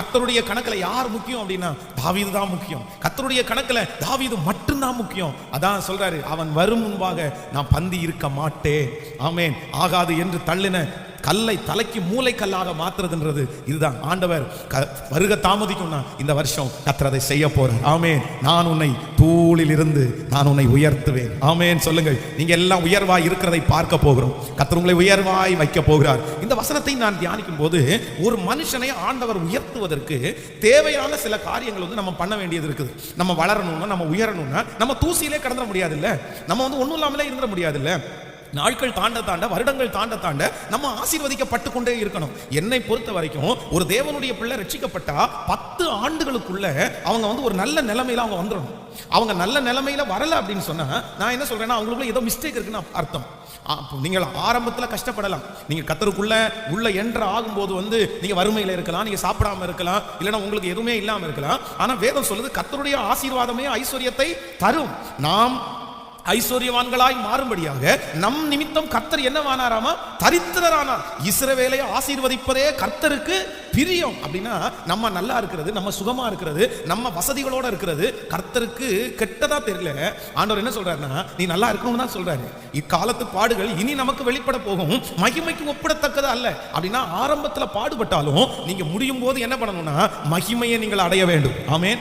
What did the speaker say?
கத்தருடைய கணக்குல யார் முக்கியம் அப்படின்னா தாவீது தான் முக்கியம். கத்தருடைய கணக்குல தாவீது மட்டும்தான் முக்கியம். அதான் சொல்றாரு அவன் வரும் முன்பாக நான் பந்தி இருக்க மாட்டேன். ஆமேன். ஆகாது என்று தள்ளின கல்லை தலைக்கு மூளை கல்லாக மாத்துறதுன்றது இதுதான். ஆண்டவர் க- வருக தாமதிக்கும்னா இந்த வருஷம் கத்திரதை செய்ய போறேன் ஆமேன். நான் உன்னை தூளில் இருந்து நான் உன்னை உயர்த்துவேன். ஆமேன். சொல்லுங்கள். நீங்க எல்லாம் உயர்வாய் இருக்கிறதை பார்க்க போகிறோம். கத்தர் உங்களை உயர்வாய் வைக்க போகிறார். இந்த வசனத்தை நான் தியானிக்கும் போது ஒரு மனுஷனை ஆண்டவர் உயர்த்துவதற்கு தேவையான சில காரியங்கள் வந்து நம்ம பண்ண வேண்டியது இருக்குது. நம்ம வளரணும்னா நம்ம உயரணும்னா நம்ம தூசியிலே கடந்துட முடியாது இல்லை நம்ம வந்து ஒன்றும் இல்லாமலே இருந்துட முடியாது இல்லை நாட்கள் தாண்ட தாண்ட வருடங்கள் தாண்ட தாண்ட நம்ம ஆசீர்வதிக்கப்பட்டு கொண்டே இருக்கணும். என்னை பொறுத்த வரைக்கும் ஒரு தேவனுடைய பிள்ளை ரட்சிக்கப்பட்டா பத்து ஆண்டுகளுக்குள்ள அவங்க வந்து ஒரு நல்ல நிலைமையில அவங்க வந்துடணும் அவங்க நல்ல நிலைமையில வரல அப்படின்னு சொன்னா நான் என்ன சொல்றேன்னா அவங்களுக்குள்ள ஏதோ மிஸ்டேக் இருக்குன்னு அர்த்தம். நீங்கள் ஆரம்பத்தில் கஷ்டப்படலாம். நீங்கள் கத்தருக்குள்ள உள்ள என்ற ஆகும்போது வந்து நீங்கள் வறுமையில் இருக்கலாம் நீங்கள் சாப்பிடாம இருக்கலாம் இல்லைன்னா உங்களுக்கு எதுவுமே இல்லாமல் இருக்கலாம். ஆனால் வேதம் சொல்லுது கத்தருடைய ஆசீர்வாதமே ஐஸ்வர்யத்தை தரும். நாம் ஐஸ்வர்யவான்களாய் மாறும்படியாக நம் நிமித்தம் கர்த்தர் என்னவானாராமா? தரித்திரரானார் இஸ்ரவேலை ஆசீர்வதிப்பதே கர்த்தருக்கு பிரியம். அப்படின்னா நம்ம நல்லா இருக்கிறது நம்ம சுகமா இருக்கிறது நம்ம வசதிகளோட இருக்கிறது கர்த்தருக்கு கெட்டதா தெரியல. ஆண்டவர் என்ன சொல்றாருன்னா நீ நல்லா இருக்கணும்னு தான் சொல்றாரு. இக்காலத்து பாடுகள் இனி நமக்கு வெளிப்பட போகும். மகிமைக்கு ஒப்பிடத்தக்கது அல்ல. அப்படின்னா ஆரம்பத்துல பாடுபட்டாலும் நீங்க முடியும் போது என்ன பண்ணணும்னா மகிமையை நீங்கள் அடைய வேண்டும். ஆமென்.